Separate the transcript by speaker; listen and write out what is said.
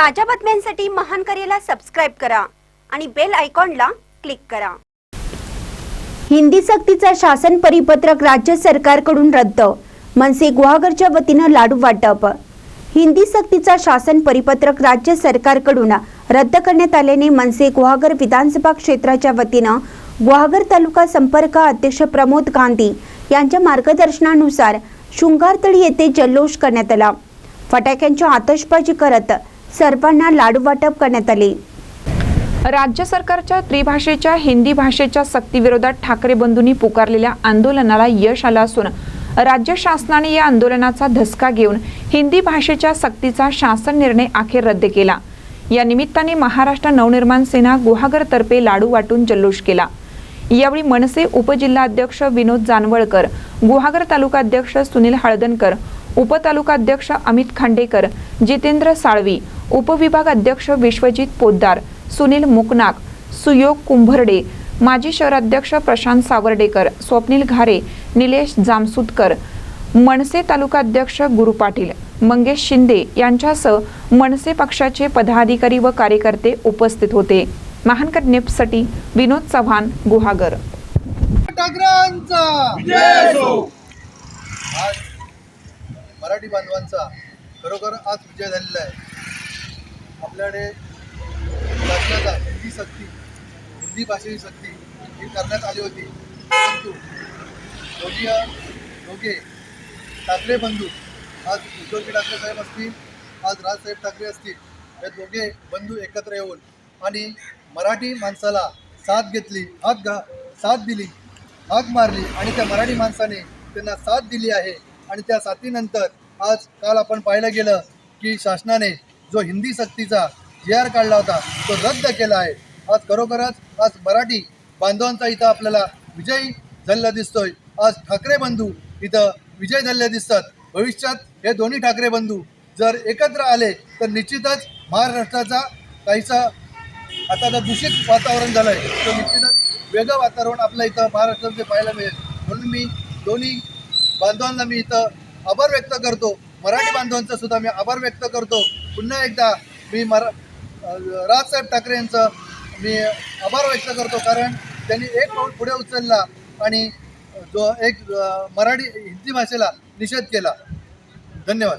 Speaker 1: ताज्या बातम्यांसाठी महान करेला सबस्क्राईब करा आणि बेल आयकॉनला क्लिक करा.
Speaker 2: हिंदी सक्तीचा शासन परिपत्रक राज्य सरकारकडून रद्द. मनसे गुहागरच्या वतीनं लाडू वाटप. हिंदी सक्तीचा शासन परिपत्रक राज्य सरकारकडून रद्द करण्यात आल्याने मनसे गुहागर विधानसभा क्षेत्राच्या वतीनं गुहागर तालुका संपर्क अध्यक्ष प्रमोद गांधी यांच्या मार्गदर्शनानुसार शृंगारतळी येथे जल्लोष करण्यात आला. फटाक्यांची आतषबाजी करत सर्वांना लाडू वाटप करण्यात आले.
Speaker 3: राज्य सरकारच्या त्रिभाषेच्या हिंदी भाषेच्या सक्तीविरोधात ठाकरे बंधूंनी पुकारलेल्या आंदोलनाला यश आलं असून राज्य शासनाने या आंदोलनाचा धसका घेऊन हिंदी भाषेच्या सक्तीचा शासन निर्णय अखेर रद्द केला. या निमित्ताने महाराष्ट्र नवनिर्माण सेना गुहागरतर्फे लाडू वाटून जल्लोष केला. यावेळी मनसे उपजिल्हाध्यक्ष विनोद जानवळकर गुहागर तालुकाध्यक्ष सुनील हळदणकर उपतालुकाध्यक्ष अमित खांडेकर जितेंद्र साळवी उपविभाग अध्यक्ष विश्वजित पोद्दार सुनील मुकनाक सुयोग कुंभर्डे माजी शहराध्यक्ष प्रशांत सावर्डेकर स्वप्नील घारे निलेश जामसुदकर मनसे तालुकाध्यक्ष गुरु पाटील मंगेश शिंदे यांच्यासह मनसे पक्षाचे पदाधिकारी व कार्यकर्ते उपस्थित होते. महानकर नेपसाठी विनोद चव्हाण गुहागर.
Speaker 4: मराठी बांधवांचा खरोखर आज विजय झालेला आहे. आपल्याकडे शासनाचा हिंदी सक्ती हिंदी भाषेची सक्ती ही करण्यात आली होती. परंतु दोघी दोघे ठाकरे बंधू आज उद्धवजी ठाकरे साहेब असतील आज राजसाहेब ठाकरे असतील हे दोघे बंधू एकत्र येऊन आणि मराठी माणसाला साथ घेतली हाक घा साथ दिली हाक मारली आणि त्या मराठी माणसाने त्यांना साथ दिली आहे. आणि त्या साथीनंतर आज काल आपण पाहिलं गेलं की शासनाने जो हिंदी सक्तीचा जी आर काढला होता तो रद्द केला आहे. आज खरोखरच आज मराठी बांधवांचा इथं आपल्याला विजयी झालेला दिसतोय. आज ठाकरे बंधू इथं विजय झालेले दिसतात. भविष्यात हे दोन्ही ठाकरे बंधू जर एकत्र आले तर निश्चितच महाराष्ट्राचा काहीसा आता जर दूषित वातावरण झालं आहे तर निश्चितच वेगळं वातावरण आपल्या इथं महाराष्ट्रामध्ये पाहायला मिळेल. म्हणून मी दोन्ही बांधवांना मी इथं आभार व्यक्त करतो. मराठी बांधवांचा सुद्धा मी आभार व्यक्त करतो. पुन्हा एकदा मी मरा राजसाहेब ठाकरे यांचं मी आभार व्यक्त करतो कारण त्यांनी एक पाऊल पुढे उचलला आणि जो एक मराठी हिंदी भाषेला निषेध केला. धन्यवाद.